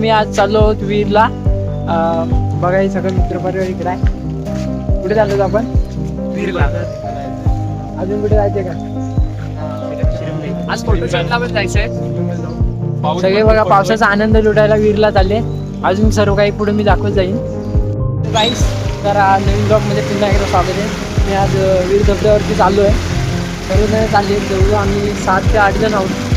मी आज चाललो आहोत वीरला. अं, बघा हे सगळं मित्रपरिवार इकडे. आहे कुठे चाललो आपण? अजून कुठे जायचे का? आज फोटोशूटला पण जायचंय. सगळे बघा पावसाचा आनंद लुटायला वीरला चालले. अजून सर्व काही पुढे मी दाखवत जाईन. गाईस तर आज नवीन ब्लॉगमध्ये पुन्हा एकदा स्वागत आहे. मी आज वीर धबधब्यावरती चाललो आहे सर्वजण चालले. जवळजवळ आम्ही सात ते आठ जण आहोत.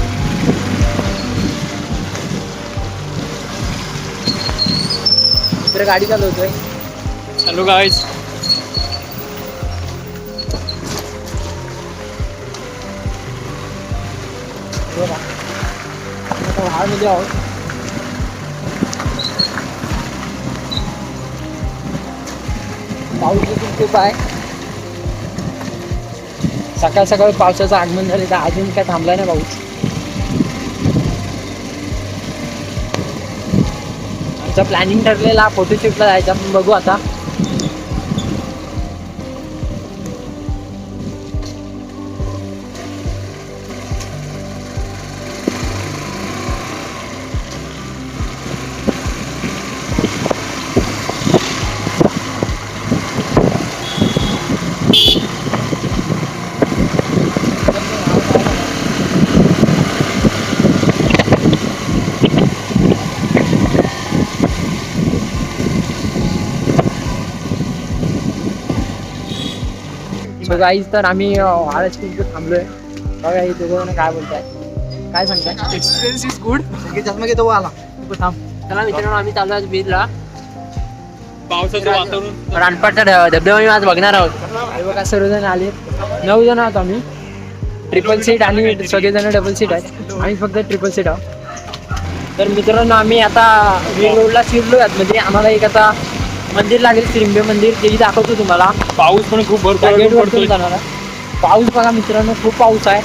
तर गाडी चालवतोय. हॅलो गाईज वाळमध्ये आहोत. पाऊस देखील खूप आहे. सकाळ सकाळ पावसाचं आगमन झाले तर अजून काय थांबलाय ना पाऊस? आमचा प्लॅनिंग ठरलेला फोटोशूटला जायचा पण बघू आता. सो गाईज तर आम्ही खूप थांबलोय. बघा हे दोघं काय बोलताय काय सांगताय? एक्सपिरियन्स इज गुड तू थांब. चला मित्रांनो आम्ही चालू आहे बीरला पावसाचं वातावरण. रानपाटचा धबधबा आज बघणार आहोत. बघा सर्वजण आले नऊ जण आहोत आम्ही. ट्रिपल सीट आणि सगळेजण डबल सीट आहेत. आम्ही फक्त ट्रिपल सीट आहोत. तर मित्रांनो आम्ही आता रोडला शिरलो आहेत म्हणजे आम्हाला एक आता मंदिर लागेल त्रिंबे मंदिर तेही दाखवतो तुम्हाला. पाऊस पण खूप भरपूर जाणार आहे. पाऊस बघा मित्रांनो खूप पाऊस आहे.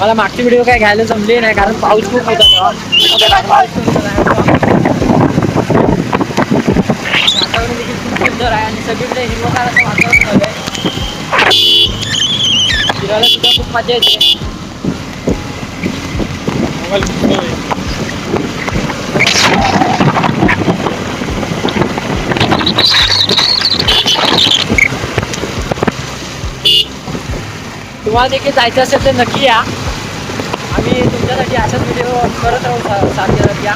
मला मागची व्हिडिओ काय घ्यायला जमली नाही कारण पाऊस खूप होता. वातावरण देखील खूप सुंदर आहे आणि सगळीकडे हिरवगार असं वातावरण झालं आहे फिरायला सुद्धा खूप मजा येते मोबाईल दिसतोय. तुम्हाला देखील जायचं असेल तर नक्की या. आम्ही तुमच्यासाठी अशाच व्हिडिओ करत राहू सा- सारखे या.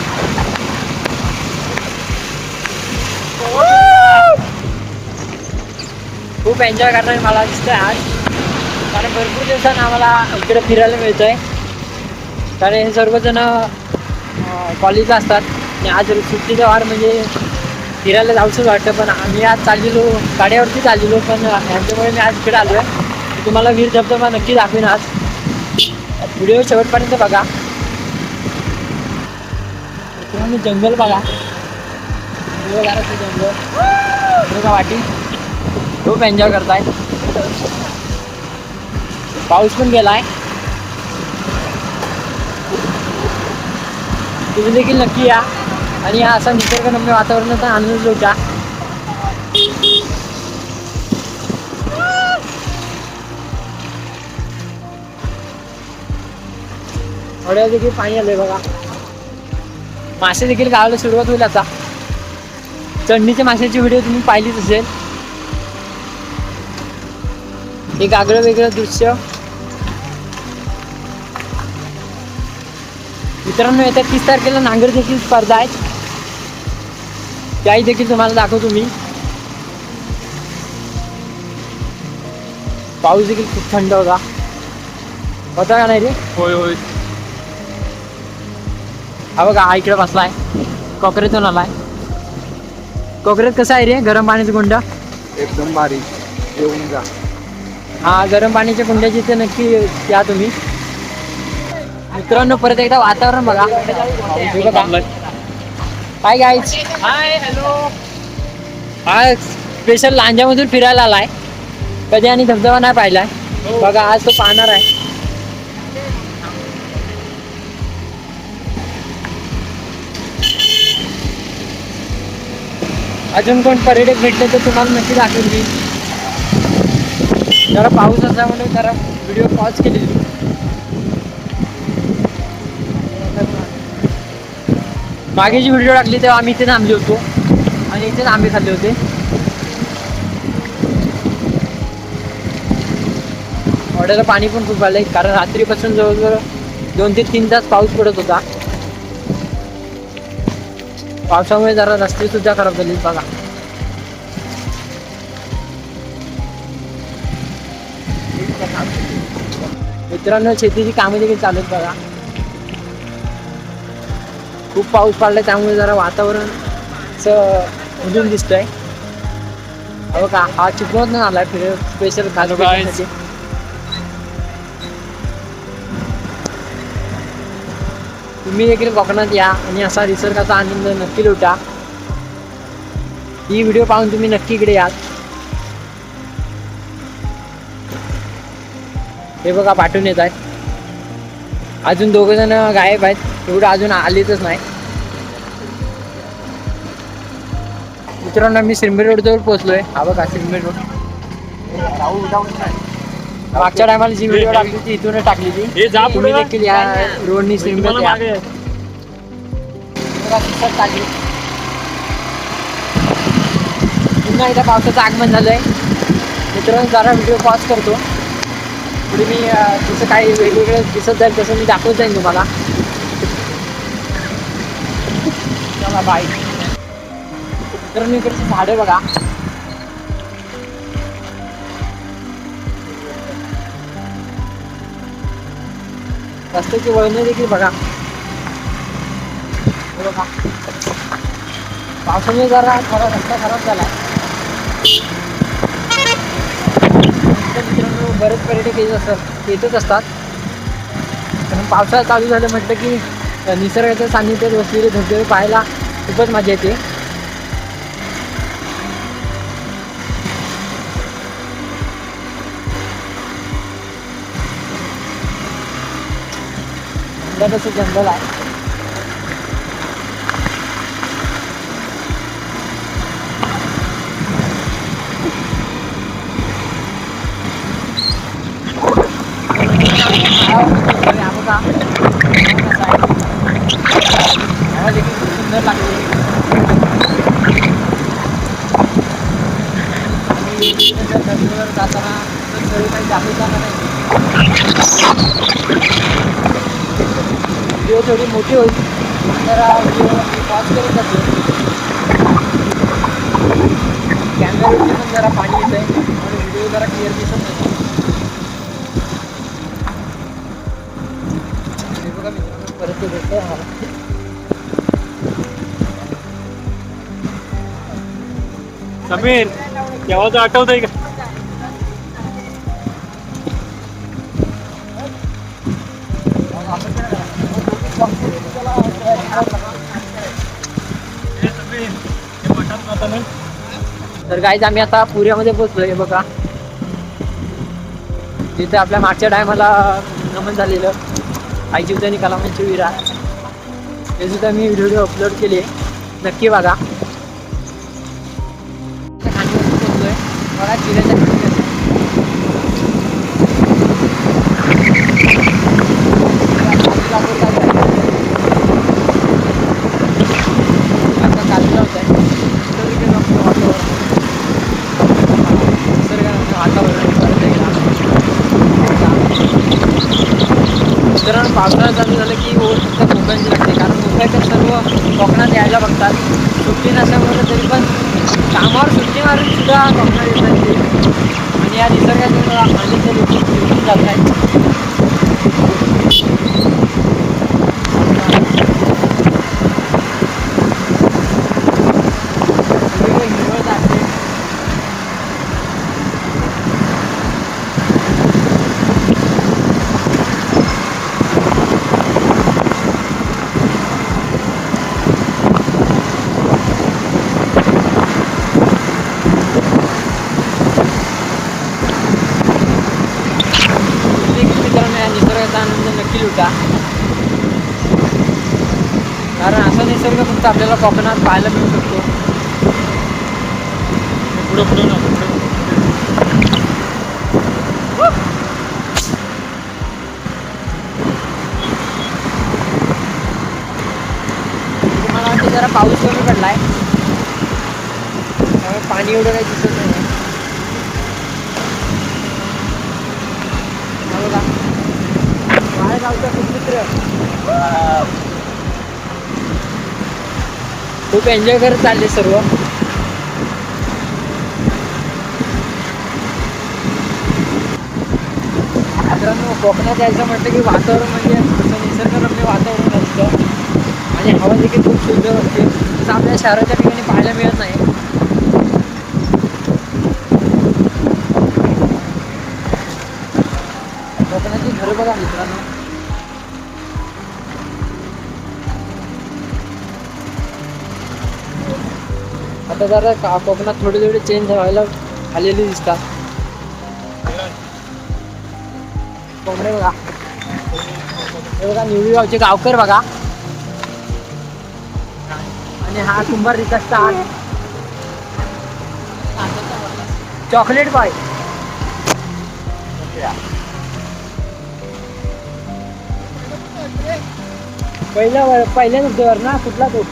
खूप एन्जॉय करणार मला दिसतंय आज. कारण भरपूर दिवसानं आम्हाला इकडे फिरायला मिळतं आहे कारण हे सर्वजण कॉलेजला असतात. आणि आज सुट्टीचा वार म्हणजे फिरायला जाऊच वाटतं पण आम्ही आज चाललेलो गाड्यावरती चाललेलो पण ह्यांच्यामुळे मी आज इकडे आलो आहे तुम्हाला वीर धबधबा नक्की दाखवीन आज. व्हिडिओ शेवटपर्यंत बघा. तुम्ही जंगल बघा. जंगल. का वाटी. खूप एन्जॉय करताय. पाऊस पण गेलाय. तुम्ही देखील नक्की या. आणि या असा निसर्गरम्य वातावरणाचा आनंद लुटा थोड्या देखील पाणी आलंय बघा. मासे देखील गावाला सुरुवात होईल आता. चढणीच्या माशाची व्हिडिओ तुम्ही पाहिलीच असेल. एक आगळं वेगळं दृश्य. मित्रांनो येत्या तीस तारखेला नांगर देखील स्पर्धा आहे. त्याही देखील तुम्हाला दाखवतो मी. पाऊस देखील खूप थंड होता. होता का नाही रे? होय होय. हा बघा हा इकडे बसलाय. कोकरेतून आलाय. कोकरेत कसं आहे रे? गरम पाण्याचं कुंड? एकदम बारीक येऊन जा. हा गरम पाण्याच्या कुंड्याची ते नक्की या तुम्ही. मित्रांनो परत एकदा वातावरण बघा. बघा काय गाईच हाय हॅलो हा स्पेशल लांजामधून फिरायला आलाय. कधी आणि धबधबा नाही पाहिलाय. बघा आज तो पाहणार आहे. अजून कोण पर्यटक भेटले तर तुम्हाला नक्की दाखवेल जरा पाऊस असल्यामुळे जरा व्हिडिओ पॉज केलेली. मागे जी व्हिडिओ टाकली तेव्हा आम्ही इथे थांबले होतो. आणि इथेच आंबे खाल्ले होते. ऑर्डरला पाणी पण खूप आलंय कारण रात्रीपासून जवळजवळ दोन ते तीन तास पाऊस पडत होता. पावसामुळे जरा रस्ते सुद्धा खराब झाले बघा. मित्रांनो शेतीची कामे देखील चालू आहेत बघा. खूप पाऊस पडलाय त्यामुळे जरा वातावरण उजून दिसतंय. हो का हा चिपळूण आलाय फिर स्पेशल. खाण्यासाठी तुम्ही देखील कोकणात या आणि असा निसर्गाचा आनंद नक्की लुटा. ही व्हिडिओ पाहून तुम्ही नक्की इकडे याल हे बघा पाठवून येत आहेत अजून दोघ जण गायब आहेत. एवढं अजून आलेतच नाही. मित्रांनो मी सिरमेर रोड जवळ पोहोचलोय. हा बघा सिरमेर रोड. मागच्या टायमाला जी व्हिडिओ टाकली ती इथूनच टाकली ती तुम्ही देखील या रोडनी सिरमेर टाकली. पुन्हा एकदा पावसाचं आगमन झालंय. मित्रांनो जरा व्हिडिओ पॉज करतो. पुढे मी जसं काही वेगवेगळं दिसत जाईल तसं मी दाखवत जाईन तुम्हाला. बघा बाईक तर मी इकडची झाडे बघा. रस्त्याची वळणे देखील बघा. बघा. पावसाने जरा थोडा रस्ता खराब झाला. मित्रांनो बरेच पर्यटक येत असतात येतच असतात. कारण पावसाळा चालू झालं म्हटलं की निसर्गाच्या सान्निध्यात बसलेले धबधबे पाहायला खूपच मजा येते कसं जंगल आहे सुंदर लागते जाताना काही दाखवताना नाही व्हिडिओ थोडी मोठी होईल जरा व्हिडिओ पॉज करत जातो कॅमेऱ्यावरती पण जरा पाणी येत आहे आणि व्हिडिओ जरा क्लिअर दिसत नाही हे बघा मित्रांनो परत भेटतो समीर, हे आठवत आहे का? तर गाईज आम्ही आता पुऱ्यामध्ये पोचलोय बघा. तिथे आपल्या मागच्या टायमाला नमन झालेलं. आई जीवदानी कलामांची विरा ते सुद्धा मी व्हिडिओ अपलोड केले नक्की बघा खांडीवरती पोहोचलोय बघा चिऱ्याच्या खांडी कशा आता चालू होत आहे निसर्गाचं वातावरण परत एकदा मित्रांनो पावसाळा चालू झालं की ओढ फक्त कोकणची लागते कारण मुंबईकर सर्व कोकणात यायला बघतात सुट्टी नसल्यामुळे तरी पण कामावर सुट्टी मारून सुद्धा कोकणात येतात ते. आणि या निसर्गाचा आनंद लुटून लुटून जात आहेत वेगवेगळे हिरवळ दाटते. तुम्ही देखील मित्रांनो या निसर्गाचा आनंद नक्की लुटा कारण असा निसर्ग फक्त आपल्याला कोकणात पाहायला मिळू शकतो. पुढं पुढं ना पुढं जरा पाऊस कमी पडलाय. त्यामुळे पाणी एवढं काही दिसत नाही हा बघा. माळेगावचा मित्र खूप एन्जॉय करत चालले सर्व. मित्रांनो कोकणात यायचं म्हटलं की वातावरण म्हणजे असं निसर्गरम्य वातावरण असतं. आणि हवा देखील खूप शुद्ध असते. तसं आपल्या शहराच्या ठिकाणी पाहायला मिळत नाही. कोकणाची घरं बघा मित्रांनो. आता जरा का- कोकणात थोडे थोडे चेंज व्हायला आलेले दिसतात. कोंबडे बघा. हे बघा निवळी गावचे गावकर बघा. आणि हा कुंभार रिकास चॉकलेट बॉय पहिल्या पहिल्या नुकतेवर ना कुठला तो?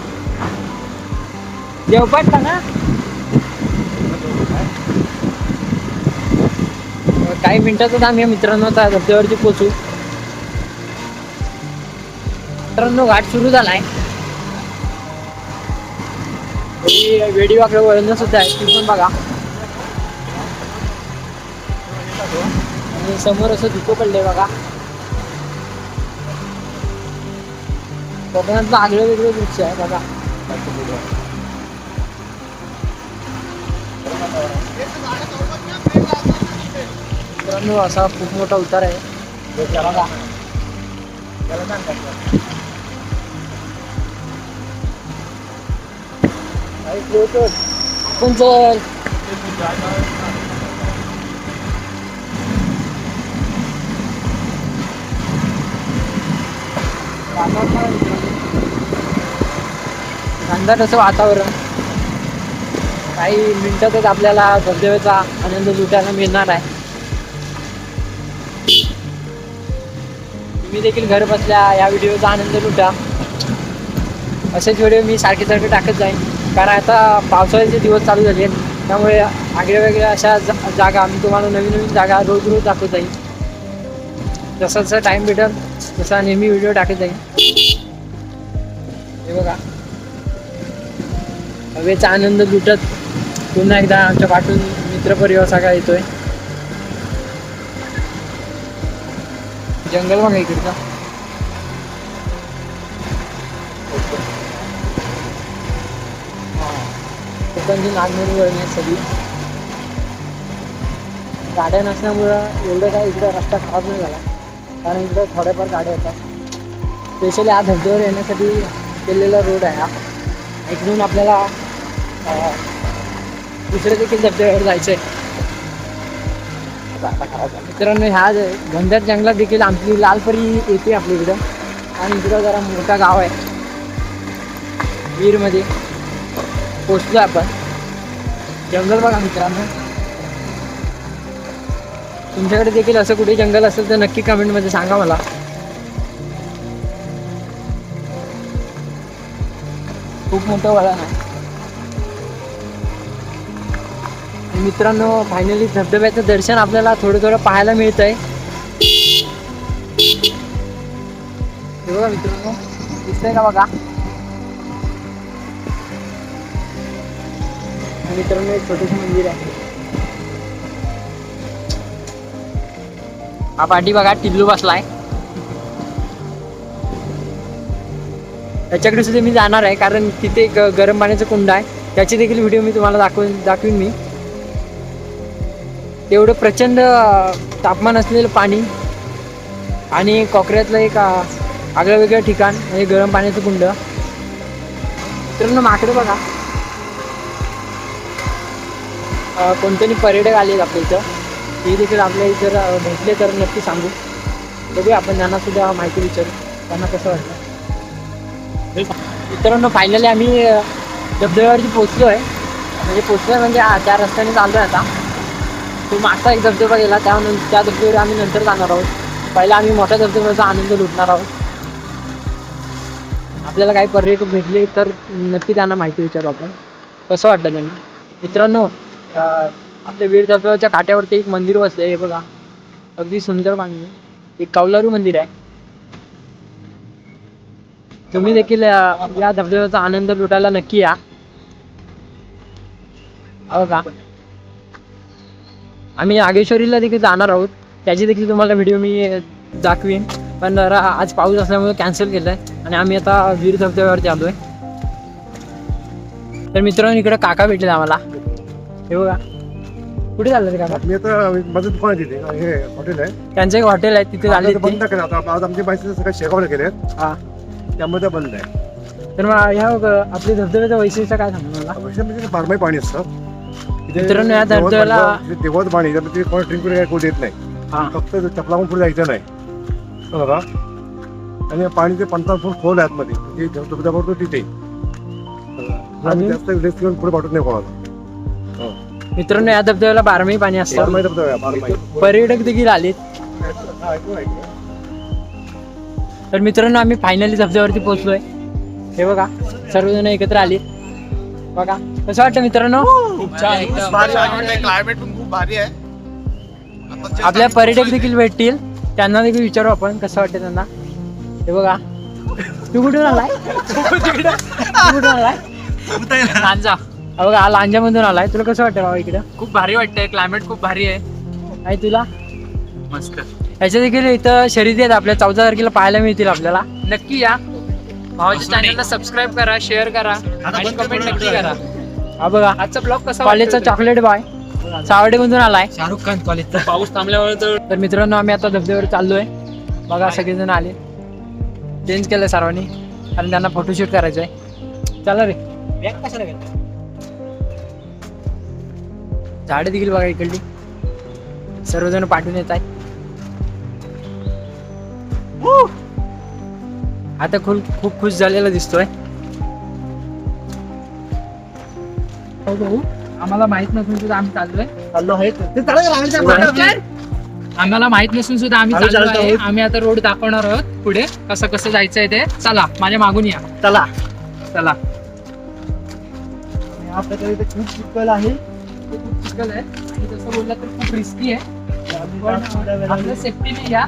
देवपाटला ना काही मिनिटातच आम्ही मित्रांनो त्या धबधब्यावरती पोचू मित्रांनो घाट सुरू झालाय वेडी वेडी वळण सुद्धा आहे ती पण बघा आणि समोर असं धुकं पडलंय बघा कोकणातलं आगळं वेगळं दृश्य आहे बघा मित्रांनो असा खूप मोठा उतार आहे. बघा आपण चल असं वातावरण? काही मिनिटातच आपल्याला धबधब्याचा आनंद लुटायला मिळणार आहे. तुम्ही देखील घर बसल्या या व्हिडिओचा आनंद लुटा. असेच व्हिडिओ मी सारखे सारखे टाकत जाईन. कारण आता पावसाळ्याचे दिवस चालू झाले आहेत त्यामुळे आगळ्या वेगळ्या अशा जा- जागा मी तुम्हाला नवीन नवीन जागा रोज रोज दाखवत जाईन. जसा जसा टाईम भेटेल तसा नेहमी व्हिडिओ टाकत जाईन. हे बघा. हवेचा आनंद लुटत पुन्हा एकदा आमच्या पाठून मित्रपरिवार सगळा येतोय. जंगल बघा इकडचा. कोकणची नागमोडी वळणी आहे सगळी. गाड्या नसल्यामुळं एवढं काय इकडं रस्ता खराब नाही झाला. कारण इकडं थोड्याफार गाड्या येतात. स्पेशली हा धबधब्यावर येण्यासाठी केलेला रोड आहे हा. इकडून आपल्याला दुसऱ्या देखील धबधब्यावर जायचं आहे मित्रांनो ह्या ज- घनदाट जंगलात देखील आमची लालपरी येते आपल्या इकडं. आणि इकडं जरा मोठा गाव आहे. वीरमध्ये पोचलो आपण. जंगल बघा मित्रांनो. तुमच्याकडे देखील असं कुठे जंगल असेल तर नक्की कमेंटमध्ये सांगा मला. खूप मोठं वळण आहे. मित्रांनो फायनली धबधब्याचं दर्शन आपल्याला थोडं थोडं पाहायला मिळत आहे बघा मित्रांनो दिसतंय का बघा? मित्रांनो एक छोटंसं मंदिर आहे. हा पाठी बघा टिल्लू बसलाय. त्याच्याकडे सुद्धा मी जाणार आहे कारण तिथे एक गरम पाण्याचं कुंड आहे. त्याची देखील व्हिडिओ मी तुम्हाला दाखवून दाखवीन मी. तेवढं प्रचंड तापमान असलेलं पाणी आणि कोकऱ्यातलं एक आगळं वेगळं ठिकाण म्हणजे गरम पाण्याचं कुंड. तर माकडं बघा. कोणतरी पर्यटक आले आपल्या इथं. ते देखील आपल्या इथं जर भेटले तर नक्की सांगू. बघूया आपण त्यांना सुद्धा माहिती विचारू. त्यांना कसं वाटतं. मित्रांनो फायनली आम्ही धबधब्यावरती पोचलो आहे म्हणजे पोचलो म्हणजे त्या रस्त्याने चाललो आहे आता. तो मागचा एक धबधबा गेला त्यानंतर त्या धबधब्यावर आम्ही नंतर जाणार आहोत. पहिला आम्ही मोठ्या धबधब्याचा आनंद लुटणार आहोत. आपल्याला काही पर्यटक भेटले तर नक्की त्यांना माहिती विचारू आपण. कसं वाटतं त्यांना? मित्रांनो आपल्या वीर धबधब्याच्या काट्यावरती एक मंदिर बसलंय हे बघा. अगदी सुंदर बांधलं. एक कौलारू मंदिर आहे. तुम्ही देखील या धबधब्याचा आनंद लुटायला नक्की या. हो का? आम्ही नागेश्वरीला देखील जाणार आहोत. त्याची देखील तुम्हाला व्हिडिओ मी दाखवीन. पण जरा आज पाऊस असल्यामुळे कॅन्सल केलाय आणि आम्ही आता वीर धबधब्यावरती आलोय तर मित्रांनो इकडे काका भेटले आम्हाला. हे बघा. कुठे चाललं ते काका? मी आता माझं दुकान आहे तिथे हे हॉटेल आहे. त्यांचं एक हॉटेल आहे तिथे झाले बंद केलं. आता आज आमच्या बाईचं सगळं शेगावला गेले हा. त्यामुळे ते बंद आहे. तर मग ह्या बघ, आपल्या धबधब्याचं वैशिष्ट्य काय सांगू मला अवश्य म्हणजे बारमाही पाणी असतं. मित्रांनो, या धबधब्याला- देवात पाणी त्यामुळे ते कोणी ड्रिंक वगैरे कोणी देत नाही. हा. फक्त चपलावून पुढे जायचं नाही. बघा. आणि पाणी ते पंचावन्न फूट खोल आहे आतमध्ये जे धबधबा पडतो तिथे. अजून? जास्त रिस्क घेऊन पुढे पाठवत नाही कोणाला. मित्रांनो या धबधब्याला बारमाही पाणी असतं. बारमाही धबधबा आहे. पर्यटक देखील आलेत. तर मित्रांनो आम्ही फायनली धबधब्यावरती पोहोचलोय. हे बघा सर्वजण एकत्र आले बघा. कसं वाटतं मित्रांनो? क्लायमेट पण खूप भारी आहे. आपल्या पर्यटक देखील भेटतील. त्यांना देखील विचारू आपण कसं वाटतं त्यांना. हे बघा. तू कुठून आलाय? तू कुठून आलाय लांजा बघा हा लांजामधून आलाय. तुला कसं वाटतं बाबा इकडं? खूप भारी वाटतंय. क्लायमेट खूप भारी आहे. आणि तुला? मस्त. ह्याच्या देखील इथं शर्यती आहेत आपल्या. चौदा तारखेला पाहायला मिळतील आपल्याला. नक्की या. भावाच्या चॅनलला सबस्क्राईब करा शेअर करा. आणि कमेंट नक्की करा. हा बघा. आजचा ब्लॉग कसा कॉलेजचा चॉकलेट बॉय सावडे मधून आलाय. शाहरुख खान कॉलेजचा पाऊस थांबल्यामुळे तर तर मित्रांनो आम्ही आता धबधब्यावर चाललोय. बघा सगळेजण आले. चेंज केलं सर्वांनी. कारण त्यांना फोटोशूट करायचं आहे चला रे. कशाला झाडं देखील बघा इकडली. सर्वजण पाठवून येत आहेत. आता खूप खूप खुश झालेला दिसतोय. आम्हाला माहीत नसून सुद्धा आम्ही चाललोय. चाललो आहे. ते चालेल आम्हाला माहीत नसून सुद्धा आम्ही चाललो आहे. आम्ही आता रोड दाखवणार आहोत पुढे. कसं कसं जायचंय ते. चला माझ्या मागून या. चला. चला. या प्रकारे इथे खूप चिखल आहे. ते खूप चिखल आहे. आणि तसं बोललं तर खूप रिस्की आहे. पण आपल्या सेफ्टीने या.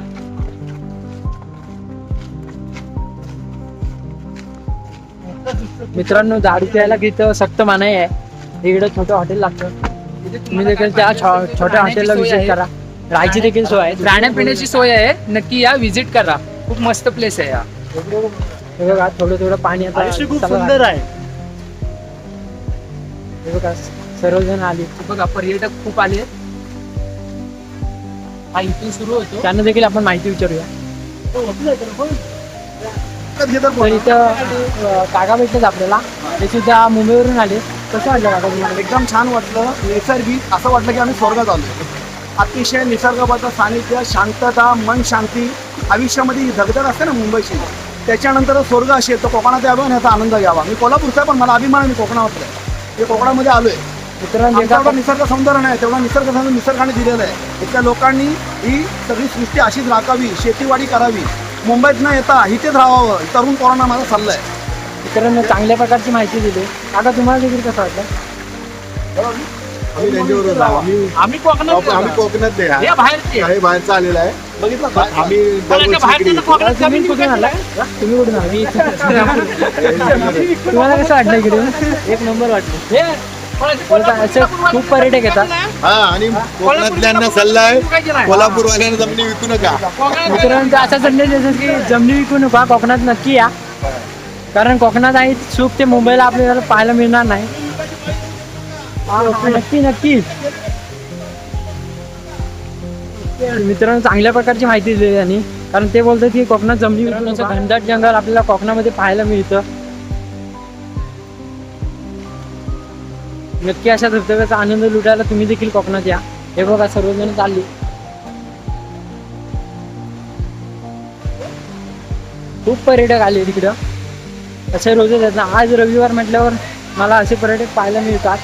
मित्रांनो दारू प्यायला इथं सक्त मनाई आहे. इकडे छोटं हॉटेल लागतं. तुम्ही देखील त्या छो- छोट्या हॉटेलला विजिट. करा. राहायची देखील सोय आहे. राहण्यापिण्याची सोय आहे. नक्की या व्हिजिट करा. खूप मस्त प्लेस आहे या हे बघा थोडं थोडं पाणी आता चालू आहे. हे बघा सर्वजण आले. बघा पर्यटक खूप आले. हा इथून सुरू होतो. त्यांना देखील आपण माहिती विचारूया. तर इथं अं, काका भेटतात आपल्याला. ते सुद्धा मुंबईवरून आले. कसं वाटलं काका तुम्हाला एकदम छान वाटलं. नैसर्गिक असं वाटलं की आम्ही स्वर्गात आलो अतिशय निसर्गाबद्दल सानिध्य शांतता मन शांती. आयुष्यामध्ये ही धगधग असते ना मुंबईची. त्याच्यानंतर स्वर्ग अशी आहे, तर कोकणात यावं आणि ह्याचा आनंद घ्यावा. मी कोल्हापूरचा आहे, पण मला अभिमान आहे मी कोकणातला आहे मी कोकणामध्ये आलोय. मित्रांनो आमचा एवढा एका- निसर्ग सौंदर्य नाही तेवढा निसर्ग सौंदर्य निसर्गाने दिलेलं आहे. इथल्या लोकांनी ही सगळी सृष्टी अशीच राखावी शेतीवाडी करावी. मुंबईत न येता इथेच राहावं. तरुण पोरांना माझा सल्ला आहे मित्रांनो चांगल्या प्रकारची माहिती दिली. काका तुम्हाला देखील कसं वाटलं? आम्ही त्यांच्याबरोबर. आम्ही आम्ही कोकणात आम्ही कोकणातले आहे. हे बाहेरचे काही बाहेरचा आलेला आहे. बघितलं का? आम्ही पण दरवर्षी बाहेरचे इकडे तर येतो. कोकणात तुम्ही कमी कुठून आला तुम्ही कुठून आला तुम्हाला कसं वाटलं इकडे? एक नंबर वाटलं. असे खूप पर्यटक येतात. हा आणि कोकणातल्यांना सल्ला आहे कोल्हापूरवाल्यांना जमिनी विकू नका. मित्रांनो असा संदेश देतो की जमिनी विकू नका कोकणात नक्की या. कारण कोकणात आहे सुख ते मुंबईला आपल्याला पाहायला मिळणार नाही. नक्की नक्की. मित्रांनो चांगल्या प्रकारची माहिती दिली त्यांनी. कारण ते बोलतात की कोकणात नका. घनदाट जंगल आपल्याला कोकणामध्ये पाहायला मिळतं. नक्की अशा धबधब्याचा आनंद लुटायला तुम्ही देखील कोकणात या. हे बघा सर्वजण चालली. खूप पर्यटक आले तिकडं. असे रोजच आहेत ना. आज रविवार म्हटल्यावर मला असे पर्यटक पाहायला मिळतात.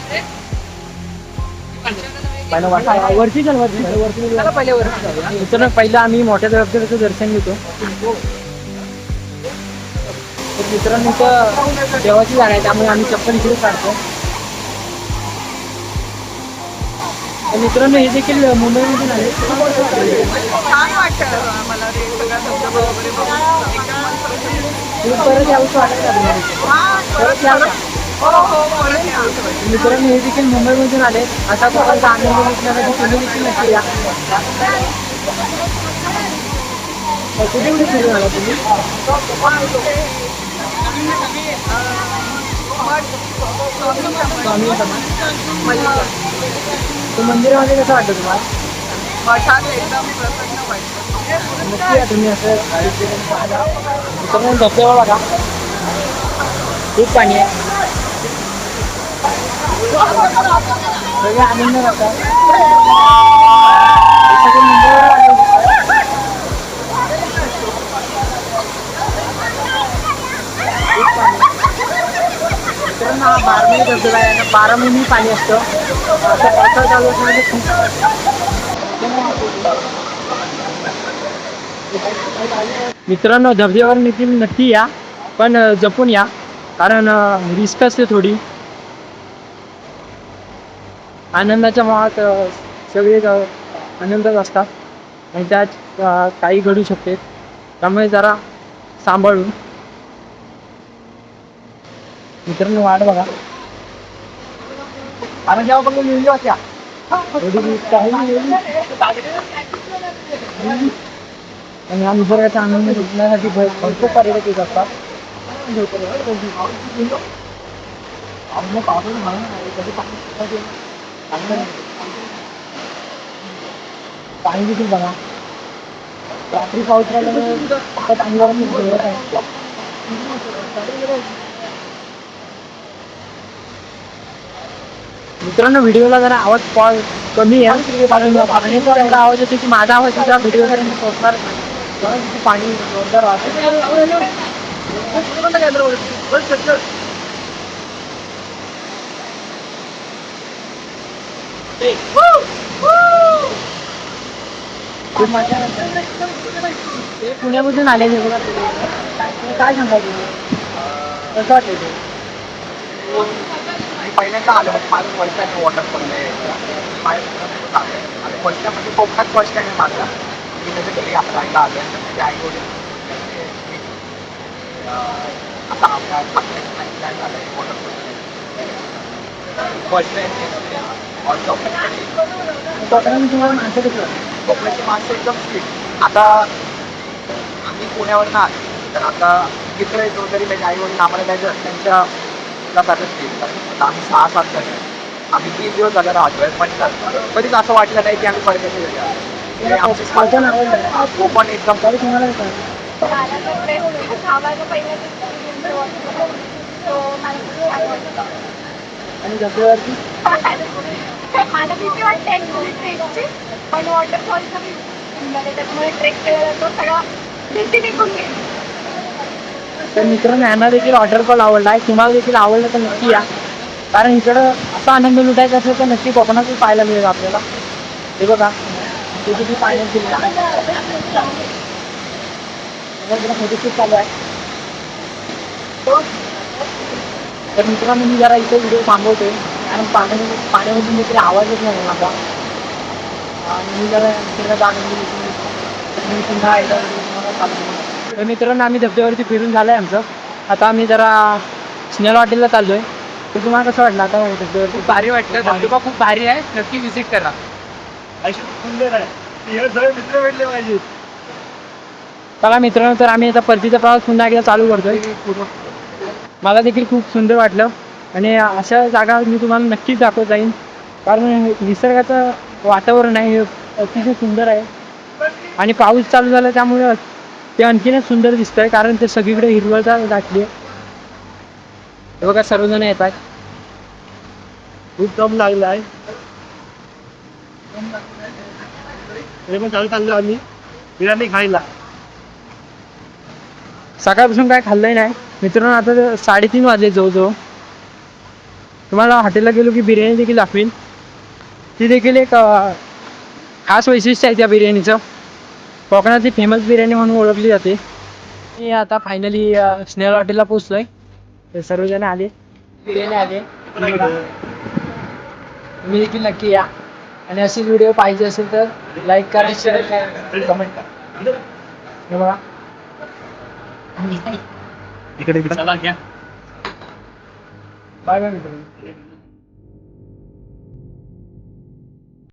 पहिलं वाटतं वरती चल वरती वरती पहिले वरती मित्रांनो पहिलं आम्ही मोठ्या धबधब्याचं दर्शन घेतो. तर मित्रांनो इथं देवाची जागा आहे त्यामुळे आम्ही चप्पल इकडे काढतो. तर मित्रांनो हे देखील मुंबईमधून आले छान वाटतं मला तुम्ही परत यावंसं वाटत नाही. परत मित्रांनो हे देखील मुंबईमधून आले. असा प्रकारचा आनंद घेतल्यासाठी तुम्ही देखील नक्की या. कुठे कुठे फिरून आला तुम्ही? स्वामी मंदिरामध्ये कसं वाटतं तुम्हाला? मठात एकदम प्रसन्न वाटतं. नक्की या तुम्ही असं मित्रांनो धबधबा बघा. खूप पाणी आहे. सगळे आनंद राहतात. हे सगळे पाणी धबधबा आहे. बारा महिने पाणी असतं. असं पावसाळा चालू असं म्हणजे खूप मित्रांनो धबधब्यावर देखील नक्की या पण जपून या कारण रिस्क असते थोडी. आनंदाच्या मात सगळे आनंदच आनंदात असतात. आणि त्यात काही घडू शकते. त्यामुळे जरा सांभाळून. मित्रांनो वाट बघा. आणि जेव्हा बघून लिहिली होत्या आणि अनुभवाचा आनंद घेण्यासाठी भरपूर पर्यटक येत असतात. पाणी देखील बघा. रात्री पाऊस राहिल्यामुळे अंगावर मी झोलत आहे मित्रांनो व्हिडिओला जरा आवाज पॉज कमी आहे. पाण्याचा एवढा आवाज येतो की माझा आवाज सुद्धा व्हिडिओपर्यंत पोहोचणार पाणी जोरदार वाहतं. पुण्यामधून आले ते बघा. काय तुम्ही कसं वाटलं ते? पहिल्यांदा आलो माझं फर्स्ट टाइम वॉटरफॉल आणि फर्स्ट टाइम म्हणजे कोकणात फर्स्ट टाइम माझा. मी त्याच्या घरी आपल्याला आलो त्याचे आई वडील आता अपघात काय झालं वॉटरफॉल फर्स्ट टाइम तुम्हाला माणसं कसं? कोकणाची माणसं एकदम स्वीट आता आम्ही पुण्यावरनं आलो. तर आता इकडे येतो तरी माझ्या आई वडील आम्हाला त्याच्या त्यांच्या जातात स्वीट आता आम्ही सहा सात जण आम्ही तीन दिवस झाले राहतोय पण कधीच असं वाटलं नाही की आम्ही परदेशी घरी आलो. आमची कोकण एकदम तरी तुम्हाला आणि धबधब्यावरती मला भीती वाटते ट्रेकची पण वॉटरफॉलचा त्याच्यामुळे ट्रेक केला जातो सगळा भीती निघून गेली तर मित्रांनो यांना देखील वॉटरफॉल आवडला आहे. तुम्हाला देखील आवडलं तर नक्की या. कारण इकडं असा आनंद लुटायचा असेल तर नक्की कोकणातच पाहायला मिळेल आपल्याला. हे बघा. ते किती पाण्यात फोटोशूट चालू आहे. तर मित्रांनो मी जरा इथे व्हिडिओ थांबवतोय. कारण पाण्यामध्ये पाण्यामधून देखील आवाज येत नाही माझा. आणि मी जरा इकडे आनंद तर मी पुन्हा एकदा तुम्हाला चालू तर मित्रांनो आम्ही धबधब्यावरती फिरून झालं आहे आमचं. आता आम्ही जरा स्नेल हॉटेलला चाललोय. तर तुम्हाला कसं वाटलं आता धबधब्यावरती? भारी वाटलं. धबधबा खूप भारी आहे. नक्की विजिट करा. सुंदर आहे. हे सगळे मित्र भेटले पाहिजे चला मित्रांनो तर आम्ही आता परतीचा प्रवास पुन्हा एकदा चालू करतोय. मला देखील खूप सुंदर वाटलं. आणि अशा जागा मी तुम्हाला नक्कीच दाखवत जाईन. कारण हे निसर्गाचं वातावरण आहे हे अतिशय सुंदर आहे. आणि पाऊस चालू झाला त्यामुळे ते आणखीनच सुंदर दिसत आहे कारण ते सगळीकडे हिरवळता दाटली आहे. हे बघा सर्वजण येतात खूप कम लागला आहे तरी पण चालू चाललो आम्ही. बिर्याणी खायला. सकाळपासून काय खाल्लंय नाही. मित्रांनो आता साडेतीन वाजले जवळजवळ. तुम्हाला हॉटेलला गेलो की बिर्याणी देखील दाखवीन. ती देखील एक खास वैशिष्ट्य आहे त्या बिर्याणीचं. कोकणातली फेमस बिर्याणी म्हणून ओळखली जाते. मी आता फायनली स्नेहल हॉटेलला पोहोचलोय. सर्वजण आले. ट्रेन आले. तुम्ही देखील नक्की या. आणि असे व्हिडिओ पाहिजे असेल तर लाईक करा शेअर करा कमेंट करा. हे बघा. इकडे बाय बाय मित्रांनो.